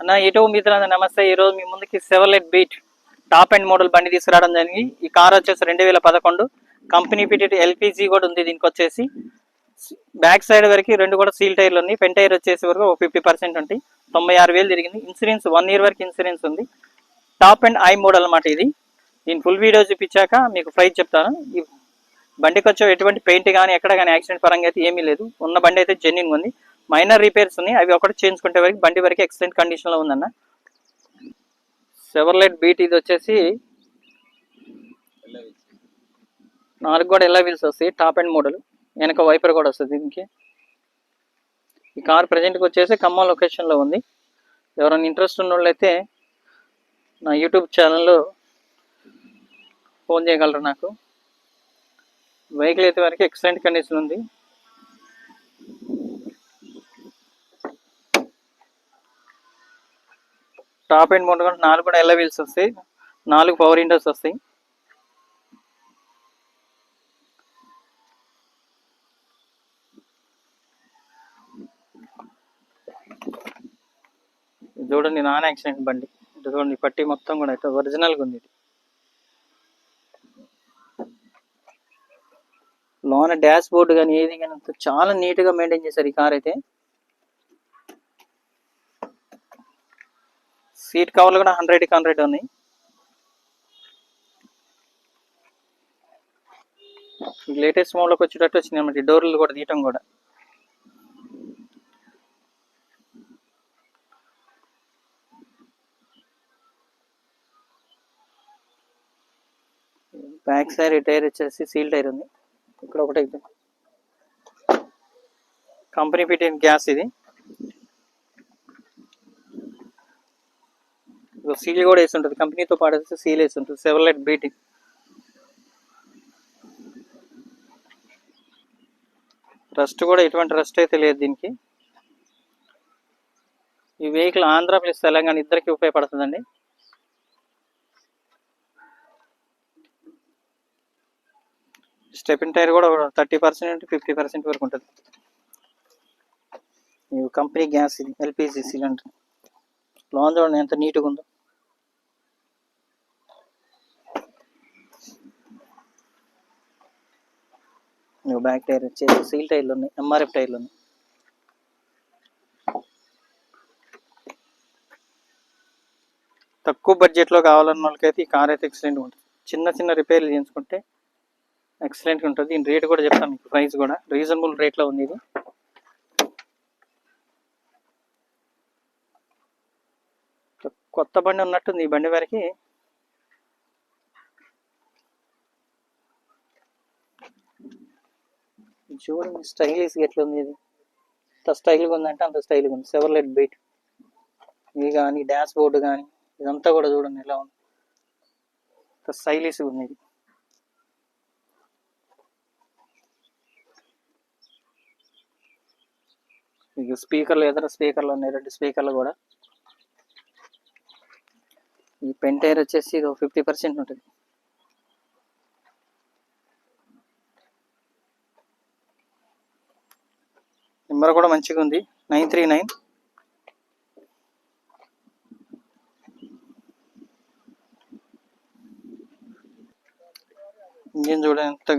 అన్న. ఇటు మిత్రులందరూ నమస్తే. ఈరోజు మీ ముందుకి Chevrolet Beat top end model బండి తీసుకురావడం జరిగింది. ఈ కార్ వచ్చేసి రెండు వేల పదకొండు. కంపెనీ ఫిటెడ్ ఎల్పిజి కూడా ఉంది దీనికి వచ్చేసి. బ్యాక్ సైడ్ వరకు రెండు కూడా సీల్ టైర్లు ఉన్నాయి. ఫ్రంట్ టైర్ వచ్చేసి వరకు ఒక ఫిఫ్టీ పర్సెంట్ ఉంటాయి తొంభై ఆరు వేలు తిరిగింది. ఇన్సూరెన్స్ వన్ ఇయర్ వరకు ఇన్సూరెన్స్ ఉంది. టాప్ అండ్ ఐ మోడల్ అన్నమాట ఇది. దీని ఫుల్ వీడియో చూపించాక మీకు ప్రైస్ చెప్తాను. బండికి వచ్చే ఎటువంటి పెయింట్ కానీ ఎక్కడ కానీ యాక్సిడెంట్ పరంగా అయితే ఏమీ లేదు. ఉన్న బండి అయితే జెన్యున్ ఉంది. మైనర్ రిపేర్స్ ఉన్నాయి. అవి ఒకటి చేయించుకుంటే వరకు బండి వరకు ఎక్సలెంట్ కండిషన్లో ఉందన్న. సెవర్లెట్ బీట్ ఇది వచ్చేసి నాలుగు కూడా ఎలా వీల్స్ వస్తాయి. టాప్ అండ్ మోడల్ వెనక వైపర్ కూడా వస్తుంది దీనికి. ఈ కార్ ప్రజెంట్కి వచ్చేసి ఖమ్మం లొకేషన్లో ఉంది. ఎవరైనా ఇంట్రెస్ట్ ఉన్న వాళ్ళైతే నా యూట్యూబ్ ఛానల్లో ఫోన్ చేయగలరు నాకు. వెహికల్ అయితే వరకు ఎక్సలెంట్ కండిషన్ ఉంది. టాప్ అండ్ మోడల్ కూడా నాలుగు కూడా ఎల్ల వీల్స్ వస్తాయి. నాలుగు పవర్ విండోస్ వస్తాయి. ఇది చూడండి నాన్ యాక్సిడెంట్ బండి. ఇటు చూడండి పట్టి మొత్తం కూడా అయితే ఒరిజినల్గా ఉంది ఇది. లోన డాష్ బోర్డు కానీ ఏది కానీ చాలా నీట్గా మెయింటైన్ చేశారు ఈ కార్ అయితే. సీట్ కవర్లు కూడా హండ్రెడ్ హండ్రెడ్ ఉన్నాయి. లేటెస్ట్ మోడల్కి వచ్చేటట్టు వచ్చింది అన్నమాట. డోర్లు కూడా తీయటం కూడా. బ్యాక్ సైడ్ టైర్ వచ్చేసి సీల్ టైర్ ఉంది. ఇక్కడ ఒకటి అయితే కంపెనీ పెట్టిన గ్యాస్ ఇది. సీల్ కూడా వేసి ఉంటుంది. కంపెనీతో పాటు సీల్ వేసి ఉంటుంది. సెవెలెట్ బీటింగ్ రస్ట్ కూడా ఎటువంటి రస్ట్ అయితే లేదు దీనికి. ఈ వెహికల్ ఆంధ్ర ప్లస్ తెలంగాణ ఇద్దరికి ఉపయోగపడుతుందండి. స్టెపిన్ టైర్ కూడా థర్టీ పర్సెంట్ ఫిఫ్టీ పర్సెంట్ వరకు ఉంటుంది. ఈ కంపెనీ గ్యాస్ ఇది ఎల్పిజి సిలిండర్. లోన్ చూడండి ఎంత నీట్గా ఉందో. బ్యాక్ టైర్ వచ్చేసి సీల్ టైర్లు ఉన్నాయి ఎంఆర్ఎఫ్ టైర్లు ఉన్నాయి. తక్కువ బడ్జెట్లో కావాలన్న వాళ్ళకైతే ఈ కార్ అయితే ఎక్సలెంట్ ఉంటుంది. చిన్న చిన్న రిపేర్లు చేయించుకుంటే ఎక్సలెంట్గా ఉంటుంది. దీని రేట్ కూడా చెప్తాను మీకు ప్రైస్ కూడా. రీజనబుల్ రేట్లో ఉంది ఇది. కొత్త బండి ఉన్నట్టుంది ఈ బండి వారికి. చూడండి స్టైలిష్ ఎట్లా ఉంది ఇది? ఎంత స్టైల్గా ఉందంటే అంత స్టైల్గా ఉంది. సెవర్లెట్ బీట్ ఇది కానీ డాష్ బోర్డు కానీ ఇదంతా కూడా చూడండి ఎలా ఉంది. అంత స్టైలిష్గా ఉంది ఇది. మీకు స్పీకర్లు ఇతర స్పీకర్లు ఉన్నాయి రెండు స్పీకర్లు కూడా. ఈ పెంటైర్ వచ్చేసి ఇది ఫిఫ్టీ పర్సెంట్ ఉంటుంది. నెంబర్ కూడా మంచిగా ఉంది. Nine three nine. ఇంజిన్ చూడండి ఎంత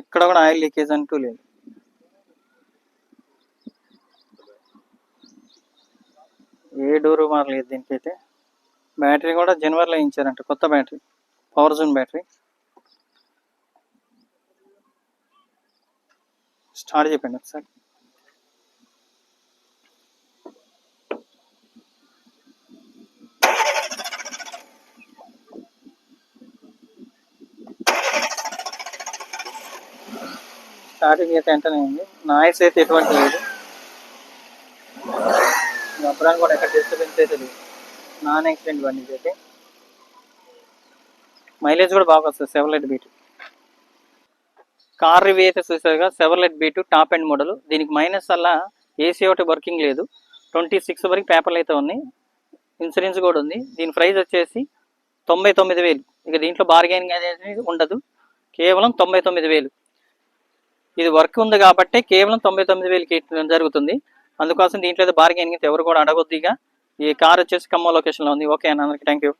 ఎక్కడ కూడా ఆయిల్ లీకేజ్ అంటూ లేదు. ఏ డోరు మారలేదు దీనికైతే? బ్యాటరీ కూడా జనవరిలో ఇచ్చారంట కొత్త battery power zone battery. Start చెప్పండి ఒకసారి. స్టార్టింగ్ అయితే వెంటనే ఉంది. నాయిస్ అయితే ఎటువంటి లేదు. సంవత్సరాలు కూడా ఎక్కడ డిస్టర్బెన్స్ అయితే లేదు నాన్ యాక్సిడెంట్ బండి అయితే మైలేజ్ కూడా బాగా వస్తుంది సెవెలెట్ బీట్ కార్ రివ్యూ అయితే చూసారుగా Chevrolet Beat top end model దీనికి మైనస్ అలా ఏసీ ఒకటి వర్కింగ్ లేదు. ట్వంటీ సిక్స్ వరకు పేపర్లు అయితే ఉన్నాయి. ఇన్సూరెన్స్ కూడా ఉంది. దీని ప్రైస్ వచ్చేసి తొంభై తొమ్మిది వేలు. ఇక దీంట్లో బార్గెనింగ్ అనేది ఉండదు. కేవలం తొంభై తొమ్మిది వేలు. ఇది వర్క్ ఉంది కాబట్టి కేవలం తొంభై తొమ్మిది వేలకి జరుగుతుంది. అందుకోసం దీంట్లో అయితే బార్గెనింగ్ ఎవరు కూడా అడగొద్దిగా ఈ కార్ వచ్చేసి ఖమ్మం లొకేషన్లో ఉంది. ఓకే అన్న అందరికి థ్యాంక్ యూ